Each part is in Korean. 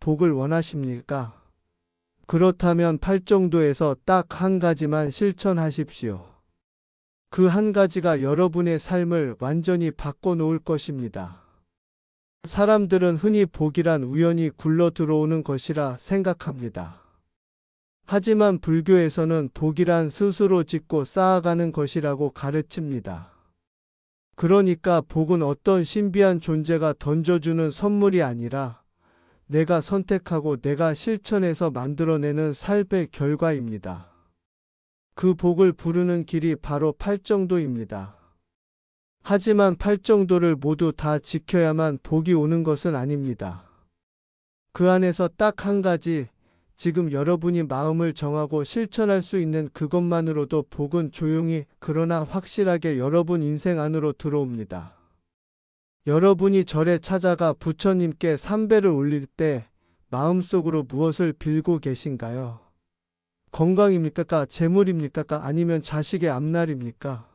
복을 원하십니까? 그렇다면 팔정도에서 딱 한 가지만 실천하십시오. 그 한 가지가 여러분의 삶을 완전히 바꿔놓을 것입니다. 사람들은 흔히 복이란 우연히 굴러 들어오는 것이라 생각합니다. 하지만 불교에서는 복이란 스스로 짓고 쌓아가는 것이라고 가르칩니다. 그러니까 복은 어떤 신비한 존재가 던져주는 선물이 아니라 내가 선택하고 내가 실천해서 만들어내는 삶의 결과입니다. 그 복을 부르는 길이 바로 팔정도입니다. 하지만 팔정도를 모두 다 지켜야만 복이 오는 것은 아닙니다. 그 안에서 딱 한 가지, 지금 여러분이 마음을 정하고 실천할 수 있는 그것만으로도 복은 조용히 그러나 확실하게 여러분 인생 안으로 들어옵니다. 여러분이 절에 찾아가 부처님께 삼배를 올릴 때 마음속으로 무엇을 빌고 계신가요? 건강입니까? 재물입니까? 아니면 자식의 앞날입니까?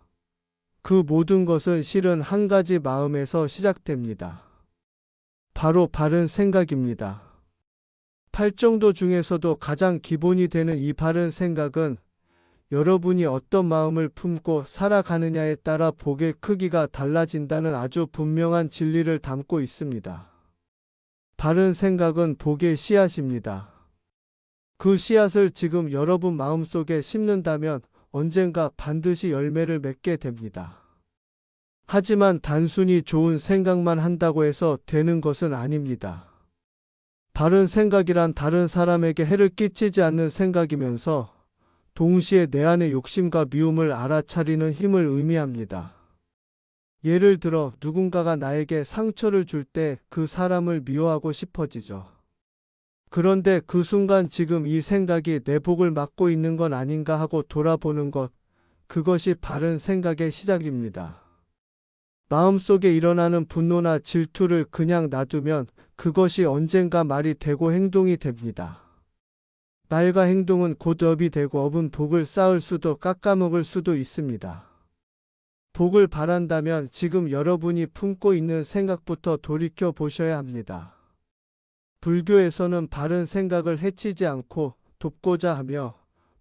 그 모든 것은 실은 한 가지 마음에서 시작됩니다. 바로 바른 생각입니다. 팔정도 중에서도 가장 기본이 되는 이 바른 생각은 여러분이 어떤 마음을 품고 살아가느냐에 따라 복의 크기가 달라진다는 아주 분명한 진리를 담고 있습니다. 바른 생각은 복의 씨앗입니다. 그 씨앗을 지금 여러분 마음속에 심는다면 언젠가 반드시 열매를 맺게 됩니다. 하지만 단순히 좋은 생각만 한다고 해서 되는 것은 아닙니다. 바른 생각이란 다른 사람에게 해를 끼치지 않는 생각이면서 동시에 내 안의 욕심과 미움을 알아차리는 힘을 의미합니다. 예를 들어 누군가가 나에게 상처를 줄 때 그 사람을 미워하고 싶어지죠. 그런데 그 순간 지금 이 생각이 내 복을 막고 있는 건 아닌가 하고 돌아보는 것, 그것이 바른 생각의 시작입니다. 마음속에 일어나는 분노나 질투를 그냥 놔두면 그것이 언젠가 말이 되고 행동이 됩니다. 말과 행동은 곧 업이 되고 업은 복을 쌓을 수도 깎아먹을 수도 있습니다. 복을 바란다면 지금 여러분이 품고 있는 생각부터 돌이켜 보셔야 합니다. 불교에서는 바른 생각을 해치지 않고 돕고자 하며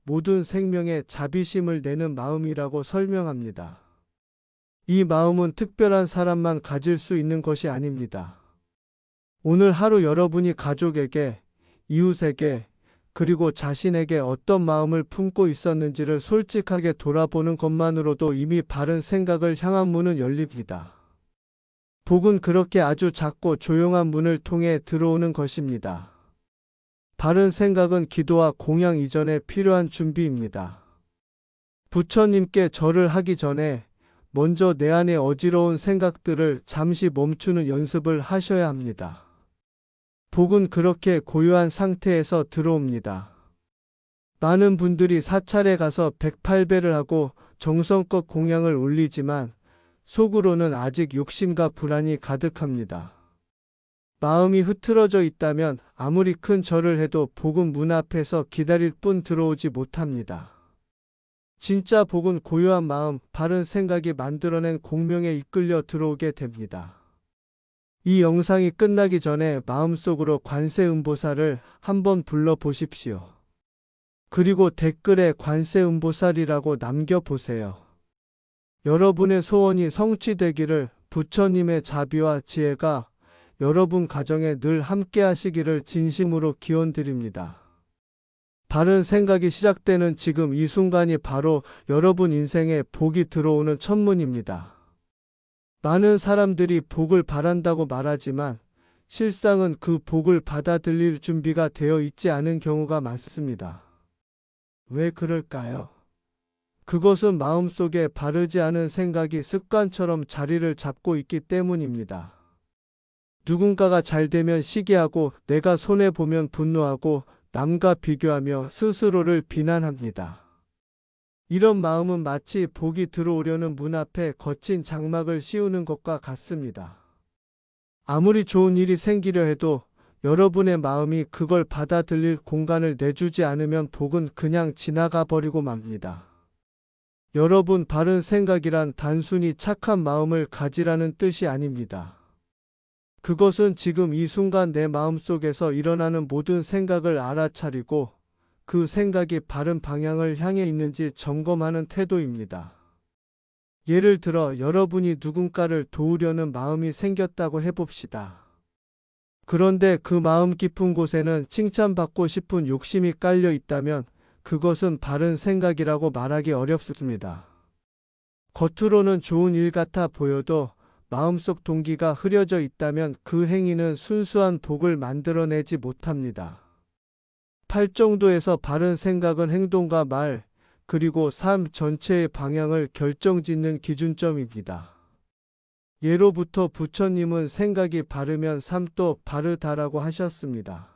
모든 생명에 자비심을 내는 마음이라고 설명합니다. 이 마음은 특별한 사람만 가질 수 있는 것이 아닙니다. 오늘 하루 여러분이 가족에게, 이웃에게, 그리고 자신에게 어떤 마음을 품고 있었는지를 솔직하게 돌아보는 것만으로도 이미 바른 생각을 향한 문은 열립니다. 복은 그렇게 아주 작고 조용한 문을 통해 들어오는 것입니다. 바른 생각은 기도와 공양 이전에 필요한 준비입니다. 부처님께 절을 하기 전에 먼저 내 안의 어지러운 생각들을 잠시 멈추는 연습을 하셔야 합니다. 복은 그렇게 고요한 상태에서 들어옵니다. 많은 분들이 사찰에 가서 108배를 하고 정성껏 공양을 올리지만 속으로는 아직 욕심과 불안이 가득합니다. 마음이 흐트러져 있다면 아무리 큰 절을 해도 복은 문 앞에서 기다릴 뿐 들어오지 못합니다. 진짜 복은 고요한 마음, 바른 생각이 만들어낸 공명에 이끌려 들어오게 됩니다. 이 영상이 끝나기 전에 마음속으로 관세음보살을 한번 불러보십시오. 그리고 댓글에 관세음보살이라고 남겨보세요. 여러분의 소원이 성취되기를 부처님의 자비와 지혜가 여러분 가정에 늘 함께 하시기를 진심으로 기원드립니다. 바른 생각이 시작되는 지금 이 순간이 바로 여러분 인생에 복이 들어오는 천문입니다. 많은 사람들이 복을 바란다고 말하지만 실상은 그 복을 받아들일 준비가 되어 있지 않은 경우가 많습니다. 왜 그럴까요? 그것은 마음속에 바르지 않은 생각이 습관처럼 자리를 잡고 있기 때문입니다. 누군가가 잘 되면 시기하고 내가 손해보면 분노하고 남과 비교하며 스스로를 비난합니다. 이런 마음은 마치 복이 들어오려는 문 앞에 거친 장막을 씌우는 것과 같습니다. 아무리 좋은 일이 생기려 해도 여러분의 마음이 그걸 받아들일 공간을 내주지 않으면 복은 그냥 지나가 버리고 맙니다. 여러분 바른 생각이란 단순히 착한 마음을 가지라는 뜻이 아닙니다. 그것은 지금 이 순간 내 마음속에서 일어나는 모든 생각을 알아차리고 그 생각이 바른 방향을 향해 있는지 점검하는 태도입니다. 예를 들어 여러분이 누군가를 도우려는 마음이 생겼다고 해봅시다. 그런데 그 마음 깊은 곳에는 칭찬받고 싶은 욕심이 깔려 있다면 그것은 바른 생각이라고 말하기 어렵습니다. 겉으로는 좋은 일 같아 보여도 마음속 동기가 흐려져 있다면 그 행위는 순수한 복을 만들어내지 못합니다. 팔정도에서 바른 생각은 행동과 말, 그리고 삶 전체의 방향을 결정짓는 기준점입니다. 예로부터 부처님은 생각이 바르면 삶도 바르다라고 하셨습니다.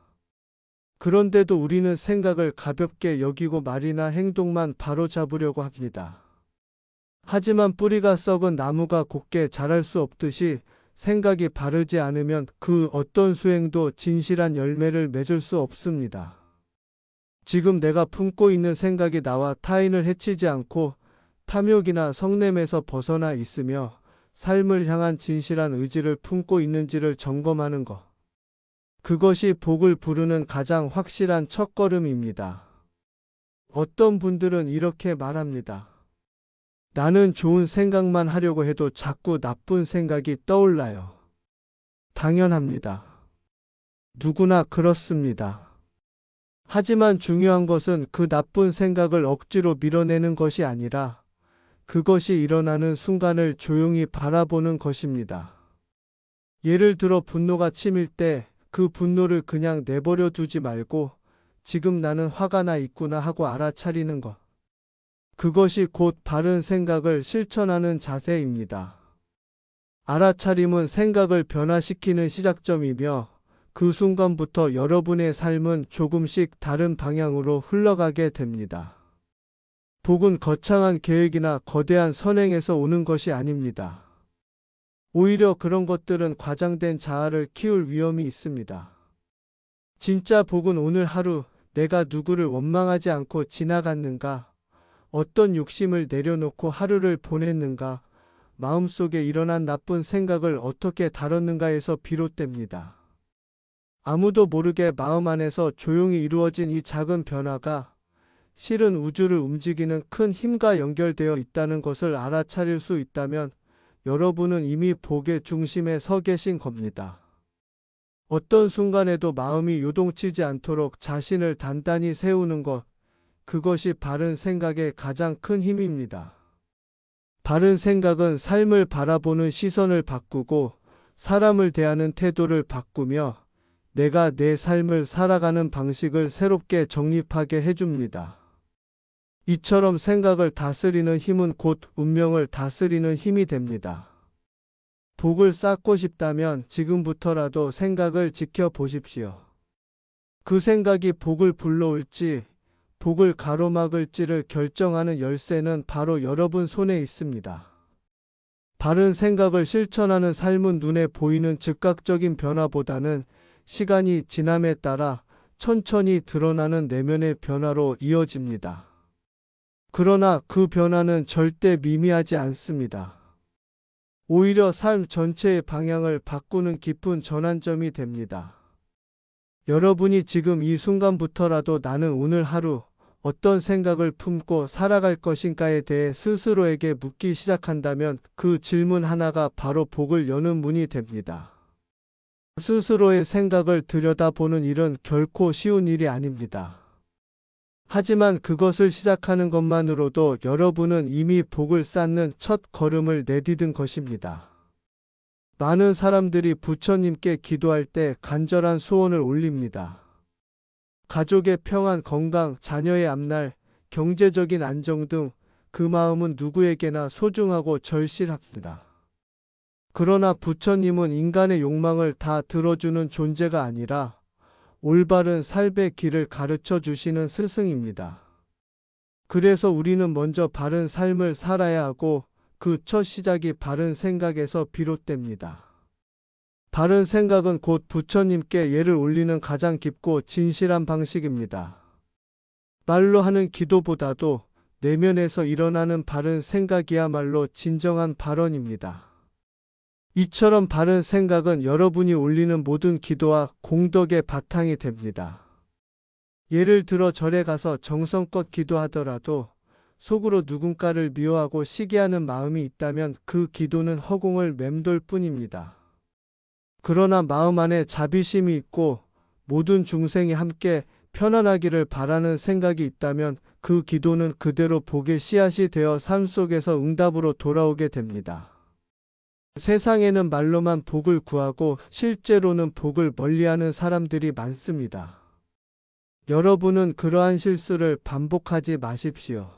그런데도 우리는 생각을 가볍게 여기고 말이나 행동만 바로 잡으려고 합니다. 하지만 뿌리가 썩은 나무가 곱게 자랄 수 없듯이 생각이 바르지 않으면 그 어떤 수행도 진실한 열매를 맺을 수 없습니다. 지금 내가 품고 있는 생각이 나와 타인을 해치지 않고 탐욕이나 성냄에서 벗어나 있으며 삶을 향한 진실한 의지를 품고 있는지를 점검하는 것. 그것이 복을 부르는 가장 확실한 첫걸음입니다. 어떤 분들은 이렇게 말합니다. 나는 좋은 생각만 하려고 해도 자꾸 나쁜 생각이 떠올라요. 당연합니다. 누구나 그렇습니다. 하지만 중요한 것은 그 나쁜 생각을 억지로 밀어내는 것이 아니라 그것이 일어나는 순간을 조용히 바라보는 것입니다. 예를 들어 분노가 치밀 때 그 분노를 그냥 내버려 두지 말고 지금 나는 화가 나 있구나 하고 알아차리는 것. 그것이 곧 바른 생각을 실천하는 자세입니다. 알아차림은 생각을 변화시키는 시작점이며 그 순간부터 여러분의 삶은 조금씩 다른 방향으로 흘러가게 됩니다. 복은 거창한 계획이나 거대한 선행에서 오는 것이 아닙니다. 오히려 그런 것들은 과장된 자아를 키울 위험이 있습니다. 진짜 복은 오늘 하루 내가 누구를 원망하지 않고 지나갔는가, 어떤 욕심을 내려놓고 하루를 보냈는가, 마음속에 일어난 나쁜 생각을 어떻게 다뤘는가에서 비롯됩니다. 아무도 모르게 마음 안에서 조용히 이루어진 이 작은 변화가 실은 우주를 움직이는 큰 힘과 연결되어 있다는 것을 알아차릴 수 있다면 여러분은 이미 복의 중심에 서 계신 겁니다. 어떤 순간에도 마음이 요동치지 않도록 자신을 단단히 세우는 것, 그것이 바른 생각의 가장 큰 힘입니다. 바른 생각은 삶을 바라보는 시선을 바꾸고 사람을 대하는 태도를 바꾸며 내가 내 삶을 살아가는 방식을 새롭게 정립하게 해줍니다. 이처럼 생각을 다스리는 힘은 곧 운명을 다스리는 힘이 됩니다. 복을 쌓고 싶다면 지금부터라도 생각을 지켜보십시오. 그 생각이 복을 불러올지, 복을 가로막을지를 결정하는 열쇠는 바로 여러분 손에 있습니다. 바른 생각을 실천하는 삶은 눈에 보이는 즉각적인 변화보다는 시간이 지남에 따라 천천히 드러나는 내면의 변화로 이어집니다. 그러나 그 변화는 절대 미미하지 않습니다. 오히려 삶 전체의 방향을 바꾸는 깊은 전환점이 됩니다. 여러분이 지금 이 순간부터라도 나는 오늘 하루 어떤 생각을 품고 살아갈 것인가에 대해 스스로에게 묻기 시작한다면 그 질문 하나가 바로 복을 여는 문이 됩니다. 스스로의 생각을 들여다보는 일은 결코 쉬운 일이 아닙니다. 하지만 그것을 시작하는 것만으로도 여러분은 이미 복을 쌓는 첫 걸음을 내디딘 것입니다. 많은 사람들이 부처님께 기도할 때 간절한 소원을 올립니다. 가족의 평안, 건강, 자녀의 앞날, 경제적인 안정 등 그 마음은 누구에게나 소중하고 절실합니다. 그러나 부처님은 인간의 욕망을 다 들어주는 존재가 아니라 올바른 삶의 길을 가르쳐 주시는 스승입니다. 그래서 우리는 먼저 바른 삶을 살아야 하고 그 첫 시작이 바른 생각에서 비롯됩니다. 바른 생각은 곧 부처님께 예를 올리는 가장 깊고 진실한 방식입니다. 말로 하는 기도보다도 내면에서 일어나는 바른 생각이야말로 진정한 발언입니다. 이처럼 바른 생각은 여러분이 올리는 모든 기도와 공덕의 바탕이 됩니다. 예를 들어 절에 가서 정성껏 기도하더라도 속으로 누군가를 미워하고 시기하는 마음이 있다면 그 기도는 허공을 맴돌 뿐입니다. 그러나 마음 안에 자비심이 있고 모든 중생이 함께 편안하기를 바라는 생각이 있다면 그 기도는 그대로 복의 씨앗이 되어 삶 속에서 응답으로 돌아오게 됩니다. 세상에는 말로만 복을 구하고 실제로는 복을 멀리하는 사람들이 많습니다. 여러분은 그러한 실수를 반복하지 마십시오.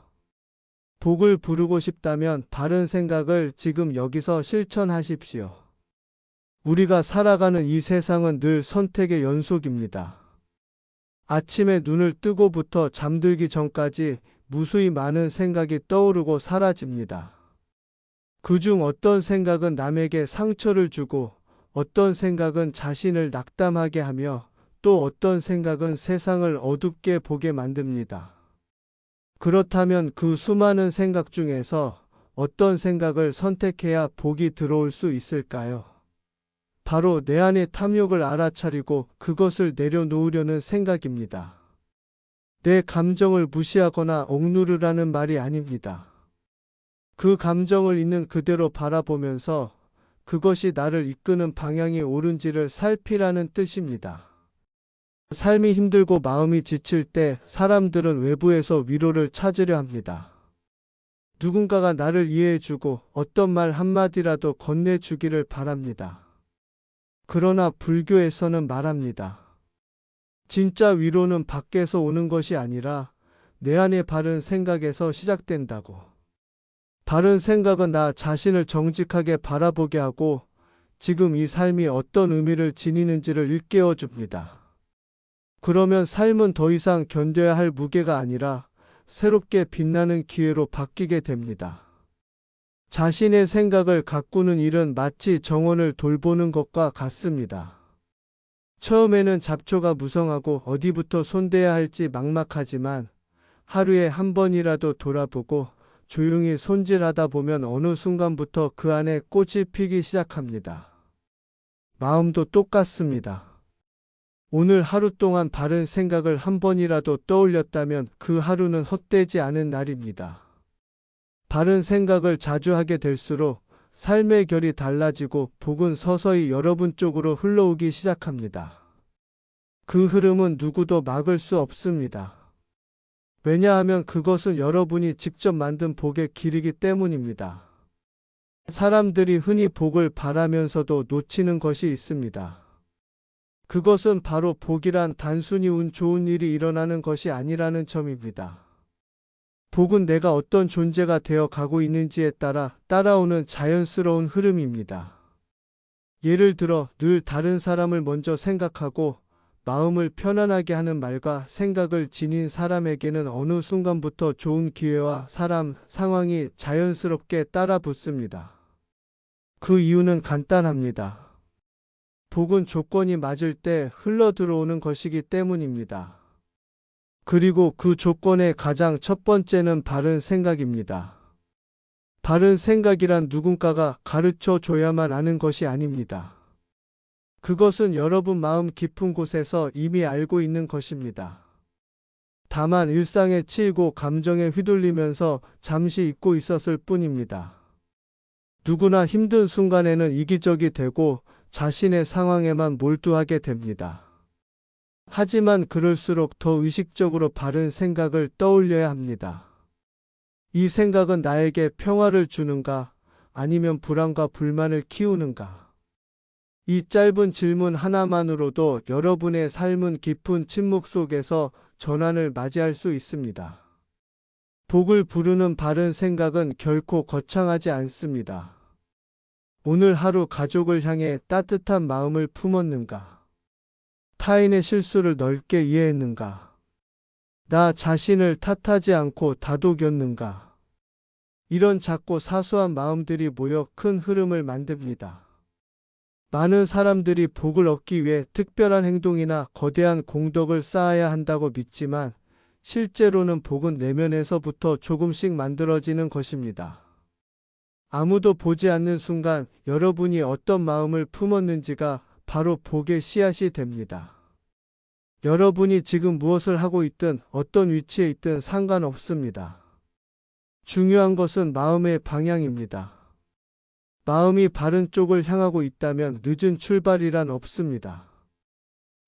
복을 부르고 싶다면 바른 생각을 지금 여기서 실천하십시오. 우리가 살아가는 이 세상은 늘 선택의 연속입니다. 아침에 눈을 뜨고부터 잠들기 전까지 무수히 많은 생각이 떠오르고 사라집니다. 그중 어떤 생각은 남에게 상처를 주고 어떤 생각은 자신을 낙담하게 하며 또 어떤 생각은 세상을 어둡게 보게 만듭니다. 그렇다면 그 수많은 생각 중에서 어떤 생각을 선택해야 복이 들어올 수 있을까요? 바로 내 안의 탐욕을 알아차리고 그것을 내려놓으려는 생각입니다. 내 감정을 무시하거나 억누르라는 말이 아닙니다. 그 감정을 있는 그대로 바라보면서 그것이 나를 이끄는 방향이 옳은지를 살피라는 뜻입니다. 삶이 힘들고 마음이 지칠 때 사람들은 외부에서 위로를 찾으려 합니다. 누군가가 나를 이해해주고 어떤 말 한마디라도 건네주기를 바랍니다. 그러나 불교에서는 말합니다. 진짜 위로는 밖에서 오는 것이 아니라 내 안의 바른 생각에서 시작된다고. 바른 생각은 나 자신을 정직하게 바라보게 하고 지금 이 삶이 어떤 의미를 지니는지를 일깨워 줍니다. 그러면 삶은 더 이상 견뎌야 할 무게가 아니라 새롭게 빛나는 기회로 바뀌게 됩니다. 자신의 생각을 가꾸는 일은 마치 정원을 돌보는 것과 같습니다. 처음에는 잡초가 무성하고 어디부터 손대야 할지 막막하지만 하루에 한 번이라도 돌아보고 조용히 손질하다 보면 어느 순간부터 그 안에 꽃이 피기 시작합니다. 마음도 똑같습니다. 오늘 하루 동안 바른 생각을 한 번이라도 떠올렸다면 그 하루는 헛되지 않은 날입니다. 바른 생각을 자주 하게 될수록 삶의 결이 달라지고 복은 서서히 여러분 쪽으로 흘러오기 시작합니다. 그 흐름은 누구도 막을 수 없습니다. 왜냐하면 그것은 여러분이 직접 만든 복의 길이기 때문입니다. 사람들이 흔히 복을 바라면서도 놓치는 것이 있습니다. 그것은 바로 복이란 단순히 운 좋은 일이 일어나는 것이 아니라는 점입니다. 복은 내가 어떤 존재가 되어 가고 있는지에 따라 따라오는 자연스러운 흐름입니다. 예를 들어 늘 다른 사람을 먼저 생각하고 마음을 편안하게 하는 말과 생각을 지닌 사람에게는 어느 순간부터 좋은 기회와 사람, 상황이 자연스럽게 따라 붙습니다. 그 이유는 간단합니다. 복은 조건이 맞을 때 흘러 들어오는 것이기 때문입니다. 그리고 그 조건의 가장 첫 번째는 바른 생각입니다. 바른 생각이란 누군가가 가르쳐 줘야만 아는 것이 아닙니다. 그것은 여러분 마음 깊은 곳에서 이미 알고 있는 것입니다. 다만 일상에 치이고 감정에 휘둘리면서 잠시 잊고 있었을 뿐입니다. 누구나 힘든 순간에는 이기적이 되고 자신의 상황에만 몰두하게 됩니다. 하지만 그럴수록 더 의식적으로 바른 생각을 떠올려야 합니다. 이 생각은 나에게 평화를 주는가 아니면 불안과 불만을 키우는가? 이 짧은 질문 하나만으로도 여러분의 삶은 깊은 침묵 속에서 전환을 맞이할 수 있습니다. 복을 부르는 바른 생각은 결코 거창하지 않습니다. 오늘 하루 가족을 향해 따뜻한 마음을 품었는가? 타인의 실수를 넓게 이해했는가? 나 자신을 탓하지 않고 다독였는가? 이런 작고 사소한 마음들이 모여 큰 흐름을 만듭니다. 많은 사람들이 복을 얻기 위해 특별한 행동이나 거대한 공덕을 쌓아야 한다고 믿지만 실제로는 복은 내면에서부터 조금씩 만들어지는 것입니다. 아무도 보지 않는 순간 여러분이 어떤 마음을 품었는지가 바로 복의 씨앗이 됩니다. 여러분이 지금 무엇을 하고 있든 어떤 위치에 있든 상관없습니다. 중요한 것은 마음의 방향입니다. 마음이 바른 쪽을 향하고 있다면 늦은 출발이란 없습니다.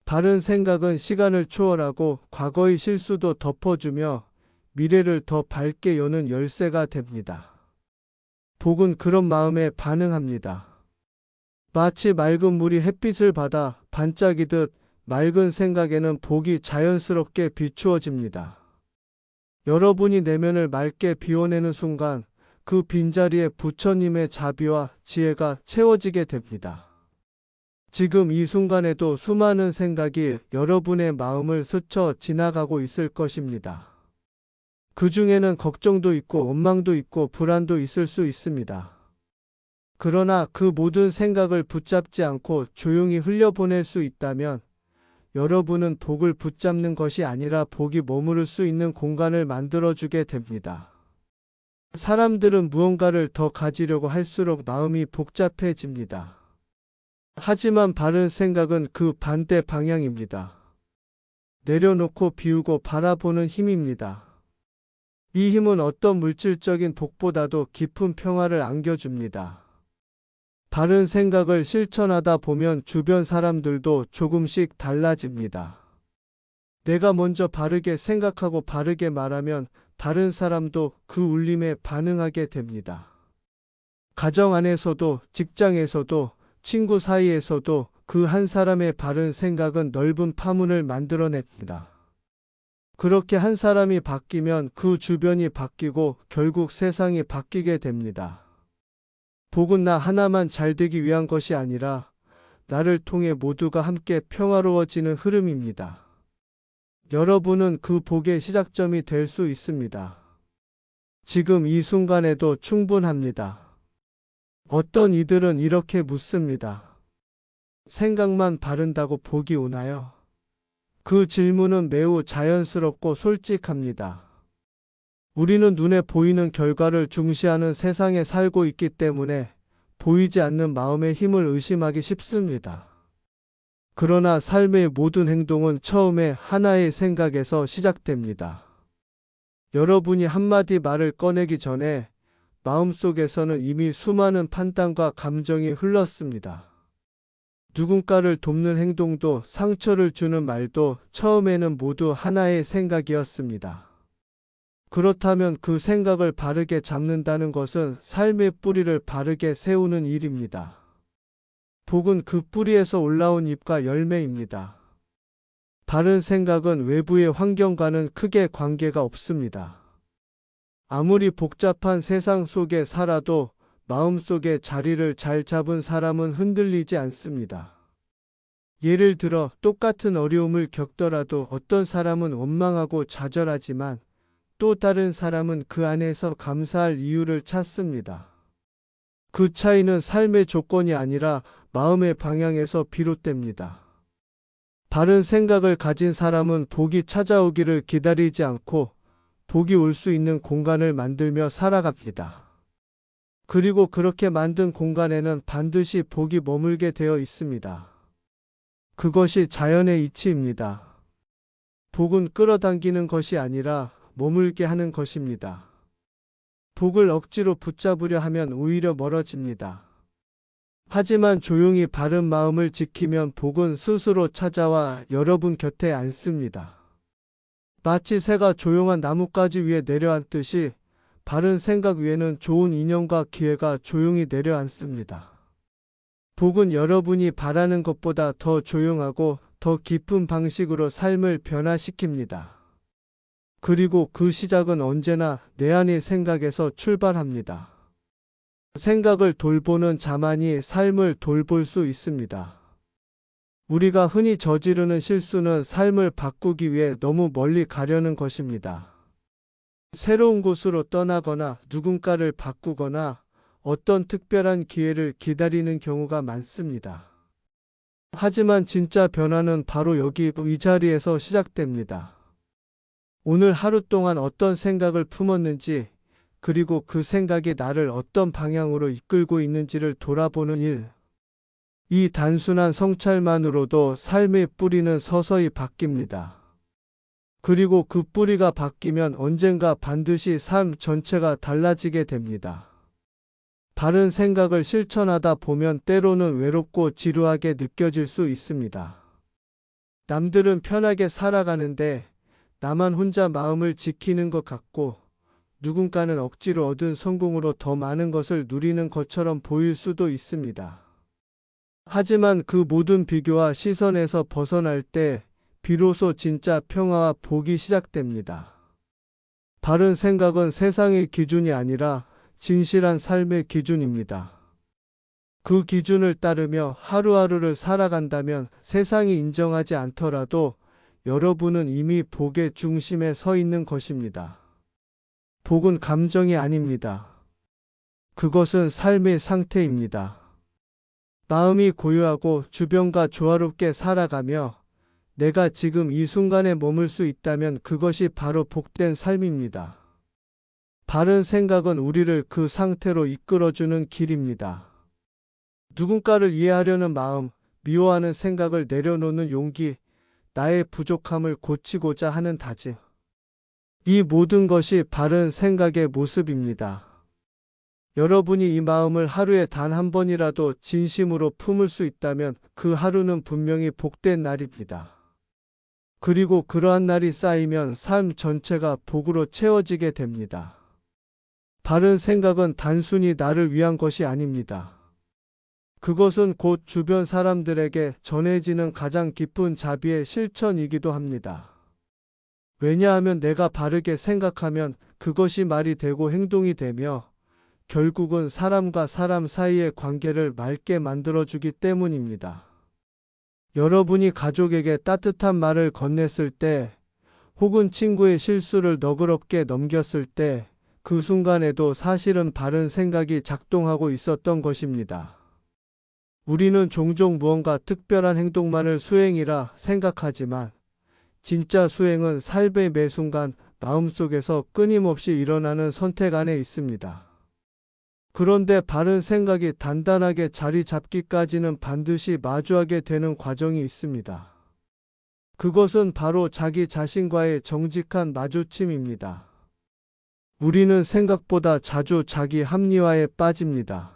바른 생각은 시간을 초월하고 과거의 실수도 덮어주며 미래를 더 밝게 여는 열쇠가 됩니다. 복은 그런 마음에 반응합니다. 마치 맑은 물이 햇빛을 받아 반짝이듯 맑은 생각에는 복이 자연스럽게 비추어집니다. 여러분이 내면을 맑게 비워내는 순간 그 빈자리에 부처님의 자비와 지혜가 채워지게 됩니다. 지금 이 순간에도 수많은 생각이 여러분의 마음을 스쳐 지나가고 있을 것입니다. 그 중에는 걱정도 있고 원망도 있고 불안도 있을 수 있습니다. 그러나 그 모든 생각을 붙잡지 않고 조용히 흘려보낼 수 있다면 여러분은 복을 붙잡는 것이 아니라 복이 머무를 수 있는 공간을 만들어주게 됩니다. 사람들은 무언가를 더 가지려고 할수록 마음이 복잡해집니다. 하지만 바른 생각은 그 반대 방향입니다. 내려놓고 비우고 바라보는 힘입니다. 이 힘은 어떤 물질적인 복보다도 깊은 평화를 안겨줍니다. 바른 생각을 실천하다 보면 주변 사람들도 조금씩 달라집니다. 내가 먼저 바르게 생각하고 바르게 말하면 다른 사람도 그 울림에 반응하게 됩니다. 가정 안에서도 직장에서도 친구 사이에서도 그 한 사람의 바른 생각은 넓은 파문을 만들어냅니다. 그렇게 한 사람이 바뀌면 그 주변이 바뀌고 결국 세상이 바뀌게 됩니다. 복은 나 하나만 잘 되기 위한 것이 아니라 나를 통해 모두가 함께 평화로워지는 흐름입니다. 여러분은 그 복의 시작점이 될 수 있습니다. 지금 이 순간에도 충분합니다. 어떤 이들은 이렇게 묻습니다. 생각만 바른다고 복이 오나요? 그 질문은 매우 자연스럽고 솔직합니다. 우리는 눈에 보이는 결과를 중시하는 세상에 살고 있기 때문에 보이지 않는 마음의 힘을 의심하기 쉽습니다. 그러나 삶의 모든 행동은 처음에 하나의 생각에서 시작됩니다. 여러분이 한마디 말을 꺼내기 전에 마음속에서는 이미 수많은 판단과 감정이 흘렀습니다. 누군가를 돕는 행동도 상처를 주는 말도 처음에는 모두 하나의 생각이었습니다. 그렇다면 그 생각을 바르게 잡는다는 것은 삶의 뿌리를 바르게 세우는 일입니다. 복은 그 뿌리에서 올라온 잎과 열매입니다. 바른 생각은 외부의 환경과는 크게 관계가 없습니다. 아무리 복잡한 세상 속에 살아도 마음속에 자리를 잘 잡은 사람은 흔들리지 않습니다. 예를 들어 똑같은 어려움을 겪더라도 어떤 사람은 원망하고 좌절하지만 또 다른 사람은 그 안에서 감사할 이유를 찾습니다. 그 차이는 삶의 조건이 아니라 마음의 방향에서 비롯됩니다. 바른 생각을 가진 사람은 복이 찾아오기를 기다리지 않고 복이 올 수 있는 공간을 만들며 살아갑니다. 그리고 그렇게 만든 공간에는 반드시 복이 머물게 되어 있습니다. 그것이 자연의 이치입니다. 복은 끌어당기는 것이 아니라 머물게 하는 것입니다. 복을 억지로 붙잡으려 하면 오히려 멀어집니다. 하지만 조용히 바른 마음을 지키면 복은 스스로 찾아와 여러분 곁에 앉습니다. 마치 새가 조용한 나뭇가지 위에 내려앉듯이 바른 생각 위에는 좋은 인연과 기회가 조용히 내려앉습니다. 복은 여러분이 바라는 것보다 더 조용하고 더 깊은 방식으로 삶을 변화시킵니다. 그리고 그 시작은 언제나 내 안의 생각에서 출발합니다. 생각을 돌보는 자만이 삶을 돌볼 수 있습니다. 우리가 흔히 저지르는 실수는 삶을 바꾸기 위해 너무 멀리 가려는 것입니다. 새로운 곳으로 떠나거나 누군가를 바꾸거나 어떤 특별한 기회를 기다리는 경우가 많습니다. 하지만 진짜 변화는 바로 여기 이 자리에서 시작됩니다. 오늘 하루 동안 어떤 생각을 품었는지 그리고 그 생각이 나를 어떤 방향으로 이끌고 있는지를 돌아보는 일. 이 단순한 성찰만으로도 삶의 뿌리는 서서히 바뀝니다. 그리고 그 뿌리가 바뀌면 언젠가 반드시 삶 전체가 달라지게 됩니다. 바른 생각을 실천하다 보면 때로는 외롭고 지루하게 느껴질 수 있습니다. 남들은 편하게 살아가는데 나만 혼자 마음을 지키는 것 같고 누군가는 억지로 얻은 성공으로 더 많은 것을 누리는 것처럼 보일 수도 있습니다. 하지만 그 모든 비교와 시선에서 벗어날 때 비로소 진짜 평화와 복이 시작됩니다. 바른 생각은 세상의 기준이 아니라 진실한 삶의 기준입니다. 그 기준을 따르며 하루하루를 살아간다면 세상이 인정하지 않더라도 여러분은 이미 복의 중심에 서 있는 것입니다. 복은 감정이 아닙니다. 그것은 삶의 상태입니다. 마음이 고요하고 주변과 조화롭게 살아가며 내가 지금 이 순간에 머물 수 있다면 그것이 바로 복된 삶입니다. 바른 생각은 우리를 그 상태로 이끌어주는 길입니다. 누군가를 이해하려는 마음, 미워하는 생각을 내려놓는 용기, 나의 부족함을 고치고자 하는 다짐. 이 모든 것이 바른 생각의 모습입니다. 여러분이 이 마음을 하루에 단 한 번이라도 진심으로 품을 수 있다면 그 하루는 분명히 복된 날입니다. 그리고 그러한 날이 쌓이면 삶 전체가 복으로 채워지게 됩니다. 바른 생각은 단순히 나를 위한 것이 아닙니다. 그것은 곧 주변 사람들에게 전해지는 가장 깊은 자비의 실천이기도 합니다. 왜냐하면 내가 바르게 생각하면 그것이 말이 되고 행동이 되며 결국은 사람과 사람 사이의 관계를 맑게 만들어주기 때문입니다. 여러분이 가족에게 따뜻한 말을 건넸을 때 혹은 친구의 실수를 너그럽게 넘겼을 때 그 순간에도 사실은 바른 생각이 작동하고 있었던 것입니다. 우리는 종종 무언가 특별한 행동만을 수행이라 생각하지만 진짜 수행은 삶의 매 순간 마음속에서 끊임없이 일어나는 선택 안에 있습니다. 그런데 바른 생각이 단단하게 자리 잡기까지는 반드시 마주하게 되는 과정이 있습니다. 그것은 바로 자기 자신과의 정직한 마주침입니다. 우리는 생각보다 자주 자기 합리화에 빠집니다.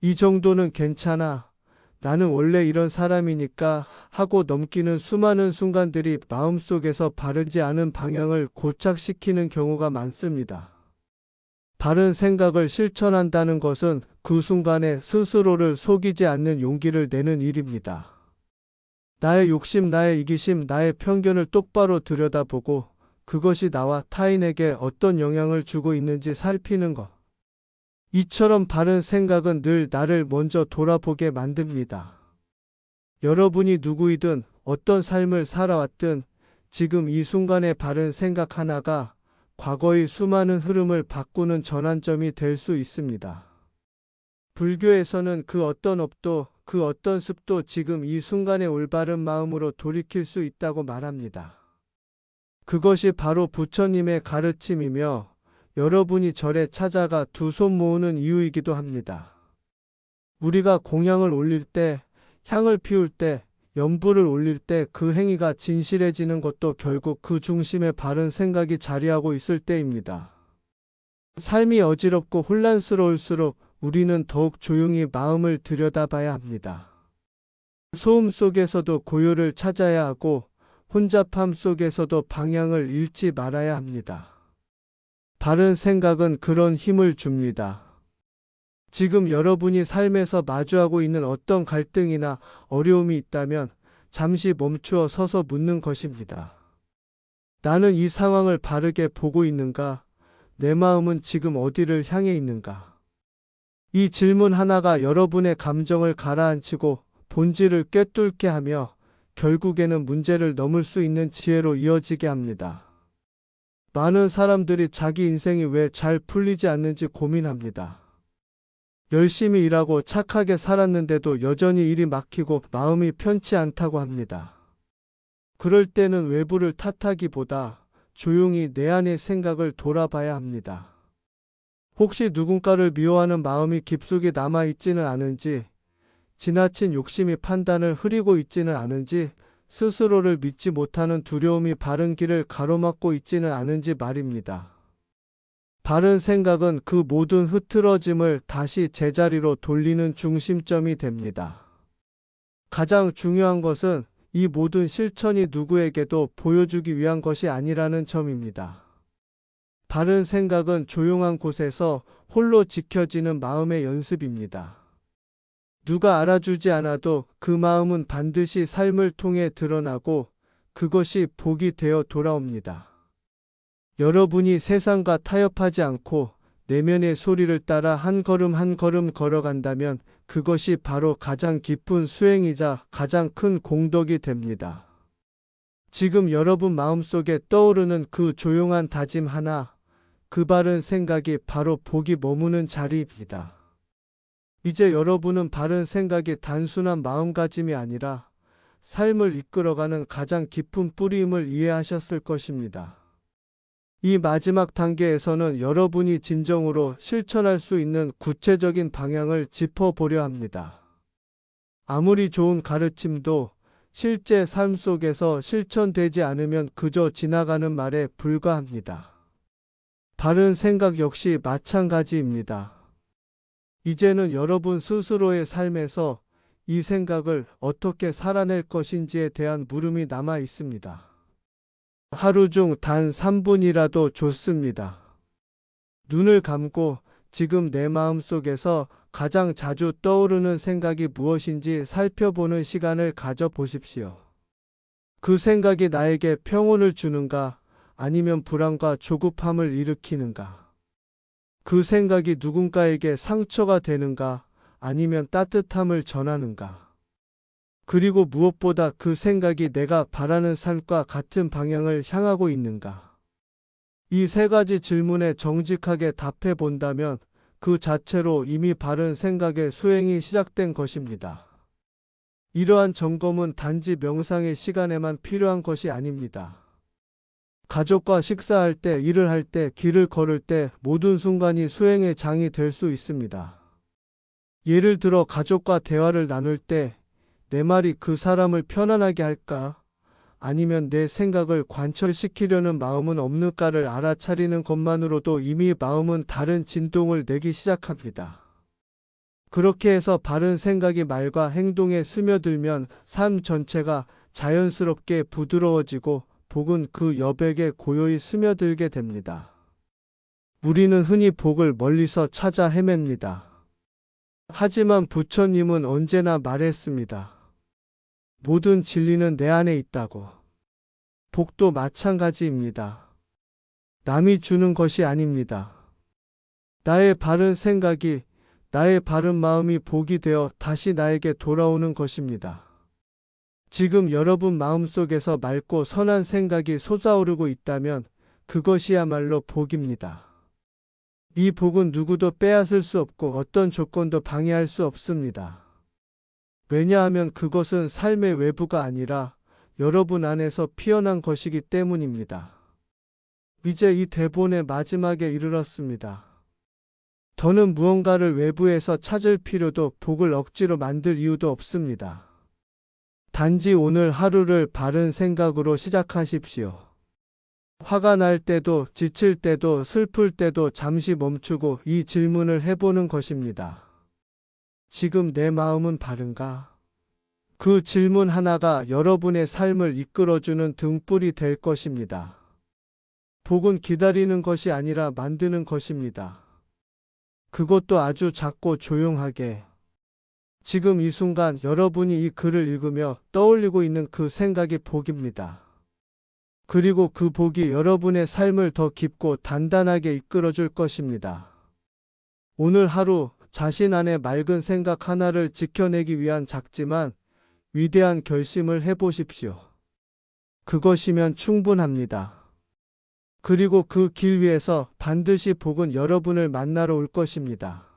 이 정도는 괜찮아. 나는 원래 이런 사람이니까 하고 넘기는 수많은 순간들이 마음속에서 바르지 않은 방향을 고착시키는 경우가 많습니다. 바른 생각을 실천한다는 것은 그 순간에 스스로를 속이지 않는 용기를 내는 일입니다. 나의 욕심, 나의 이기심, 나의 편견을 똑바로 들여다보고 그것이 나와 타인에게 어떤 영향을 주고 있는지 살피는 것. 이처럼 바른 생각은 늘 나를 먼저 돌아보게 만듭니다. 여러분이 누구이든 어떤 삶을 살아왔든 지금 이 순간의 바른 생각 하나가 과거의 수많은 흐름을 바꾸는 전환점이 될 수 있습니다. 불교에서는 그 어떤 업도 그 어떤 습도 지금 이 순간의 올바른 마음으로 돌이킬 수 있다고 말합니다. 그것이 바로 부처님의 가르침이며 여러분이 절에 찾아가 두 손 모으는 이유이기도 합니다. 우리가 공양을 올릴 때, 향을 피울 때, 연부를 올릴 때 그 행위가 진실해지는 것도 결국 그 중심에 바른 생각이 자리하고 있을 때입니다. 삶이 어지럽고 혼란스러울수록 우리는 더욱 조용히 마음을 들여다봐야 합니다. 소음 속에서도 고요를 찾아야 하고 혼잡함 속에서도 방향을 잃지 말아야 합니다. 바른 생각은 그런 힘을 줍니다. 지금 여러분이 삶에서 마주하고 있는 어떤 갈등이나 어려움이 있다면 잠시 멈추어 서서 묻는 것입니다. 나는 이 상황을 바르게 보고 있는가? 내 마음은 지금 어디를 향해 있는가? 이 질문 하나가 여러분의 감정을 가라앉히고 본질을 꿰뚫게 하며 결국에는 문제를 넘을 수 있는 지혜로 이어지게 합니다. 많은 사람들이 자기 인생이 왜 잘 풀리지 않는지 고민합니다. 열심히 일하고 착하게 살았는데도 여전히 일이 막히고 마음이 편치 않다고 합니다. 그럴 때는 외부를 탓하기보다 조용히 내 안의 생각을 돌아봐야 합니다. 혹시 누군가를 미워하는 마음이 깊숙이 남아 있지는 않은지, 지나친 욕심이 판단을 흐리고 있지는 않은지, 스스로를 믿지 못하는 두려움이 바른 길을 가로막고 있지는 않은지 말입니다. 바른 생각은 그 모든 흐트러짐을 다시 제자리로 돌리는 중심점이 됩니다. 가장 중요한 것은 이 모든 실천이 누구에게도 보여주기 위한 것이 아니라는 점입니다. 바른 생각은 조용한 곳에서 홀로 지켜지는 마음의 연습입니다. 누가 알아주지 않아도 그 마음은 반드시 삶을 통해 드러나고 그것이 복이 되어 돌아옵니다. 여러분이 세상과 타협하지 않고 내면의 소리를 따라 한 걸음 한 걸음 걸어간다면 그것이 바로 가장 깊은 수행이자 가장 큰 공덕이 됩니다. 지금 여러분 마음속에 떠오르는 그 조용한 다짐 하나, 그 바른 생각이 바로 복이 머무는 자리입니다. 이제 여러분은 바른 생각이 단순한 마음가짐이 아니라 삶을 이끌어가는 가장 깊은 뿌리임을 이해하셨을 것입니다. 이 마지막 단계에서는 여러분이 진정으로 실천할 수 있는 구체적인 방향을 짚어보려 합니다. 아무리 좋은 가르침도 실제 삶 속에서 실천되지 않으면 그저 지나가는 말에 불과합니다. 바른 생각 역시 마찬가지입니다. 이제는 여러분 스스로의 삶에서 이 생각을 어떻게 살아낼 것인지에 대한 물음이 남아 있습니다. 하루 중 단 3분이라도 좋습니다. 눈을 감고 지금 내 마음 속에서 가장 자주 떠오르는 생각이 무엇인지 살펴보는 시간을 가져보십시오. 그 생각이 나에게 평온을 주는가 아니면 불안과 조급함을 일으키는가? 그 생각이 누군가에게 상처가 되는가 아니면 따뜻함을 전하는가? 그리고 무엇보다 그 생각이 내가 바라는 삶과 같은 방향을 향하고 있는가? 이 세 가지 질문에 정직하게 답해 본다면 그 자체로 이미 바른 생각의 수행이 시작된 것입니다. 이러한 점검은 단지 명상의 시간에만 필요한 것이 아닙니다. 가족과 식사할 때, 일을 할 때, 길을 걸을 때 모든 순간이 수행의 장이 될 수 있습니다. 예를 들어 가족과 대화를 나눌 때 내 말이 그 사람을 편안하게 할까? 아니면 내 생각을 관철시키려는 마음은 없는가를 알아차리는 것만으로도 이미 마음은 다른 진동을 내기 시작합니다. 그렇게 해서 바른 생각이 말과 행동에 스며들면 삶 전체가 자연스럽게 부드러워지고 복은 그 여백에 고요히 스며들게 됩니다. 우리는 흔히 복을 멀리서 찾아 헤맵니다. 하지만 부처님은 언제나 말했습니다. 모든 진리는 내 안에 있다고. 복도 마찬가지입니다. 남이 주는 것이 아닙니다. 나의 바른 생각이, 나의 바른 마음이 복이 되어 다시 나에게 돌아오는 것입니다. 지금 여러분 마음속에서 맑고 선한 생각이 솟아오르고 있다면 그것이야말로 복입니다. 이 복은 누구도 빼앗을 수 없고 어떤 조건도 방해할 수 없습니다. 왜냐하면 그것은 삶의 외부가 아니라 여러분 안에서 피어난 것이기 때문입니다. 이제 이 대본의 마지막에 이르렀습니다. 더는 무언가를 외부에서 찾을 필요도 복을 억지로 만들 이유도 없습니다. 단지 오늘 하루를 바른 생각으로 시작하십시오. 화가 날 때도 지칠 때도 슬플 때도 잠시 멈추고 이 질문을 해보는 것입니다. 지금 내 마음은 바른가? 그 질문 하나가 여러분의 삶을 이끌어주는 등불이 될 것입니다. 복은 기다리는 것이 아니라 만드는 것입니다. 그것도 아주 작고 조용하게. 지금 이 순간 여러분이 이 글을 읽으며 떠올리고 있는 그 생각이 복입니다. 그리고 그 복이 여러분의 삶을 더 깊고 단단하게 이끌어 줄 것입니다. 오늘 하루 자신 안에 맑은 생각 하나를 지켜내기 위한 작지만 위대한 결심을 해보십시오. 그것이면 충분합니다. 그리고 그 길 위에서 반드시 복은 여러분을 만나러 올 것입니다.